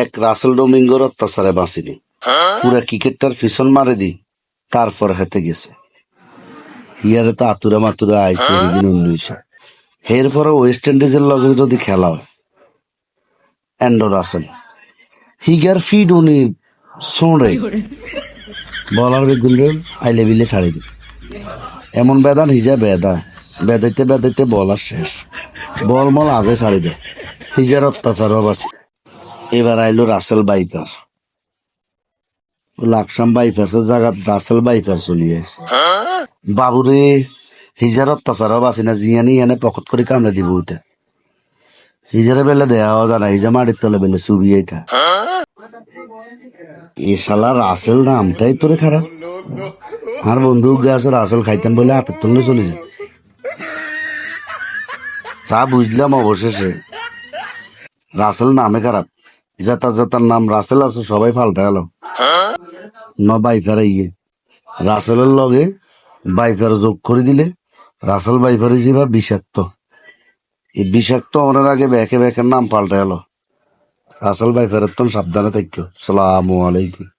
এক রাসেল ডোমিঙ্গোর অত্যাচারে বাঁচিনি। পুরা ক্রিকেটটার পিছন মারে দি তারপর হেতে গেছে। ইয়ারে তো আতুরা মাতুরা আইসে এদিন উনিশে এরপরে ওয়েস্ট ইন্ডিজের লগে যদি খেলা হয় অ্যান্ডো রাসেল হিগার ফিড উনি সোঁড়ে বলার বেগুলো আইলে বিলে ছাড়ি দি। এমন বেদান হিজা বেদা। বেদাইতে বেদাইতে বল আর শেষ। বল মল আগে ছাড়ি দে। হিজার অত্যাচার বাসি এবার আইলো রাসেল বাইপার লাকসাম বাইপাসের জায়গা, রাসেল বাইপার চলি আছে বাবুরে, হিজার অত্যাচার বাসি না, জিয়ানি এনে পকট করে কামড়ে দিব ওইটা। হিজারে বেলে দেয়া জানা হিজা মাটির তলে বেলে চুবি থা এ শালা রাসেল নামটাই তোরে খারাপ। আর বন্ধু গাছ রাসেল খাইতেন বলে হাতের তুললে চলে যায়। তা বুঝলাম অবশেষে। রাসেল নামে খারাপ। যাতার যাতার নাম রাসেল আছে, সবাই পাল্টা গেল। ন ফেরাই গিয়ে রাসেলের লগে বাইফার যোগ করে দিলে, রাসেল বাইফারি যে বা বিষাক্ত। এই বিষাক্ত ওনার আগে ব্যাকে ব্যাকের নাম পাল্টা গেল। রাসেল বাইফারের তো সাবধানে থাকো। সালামু আলাইকুম।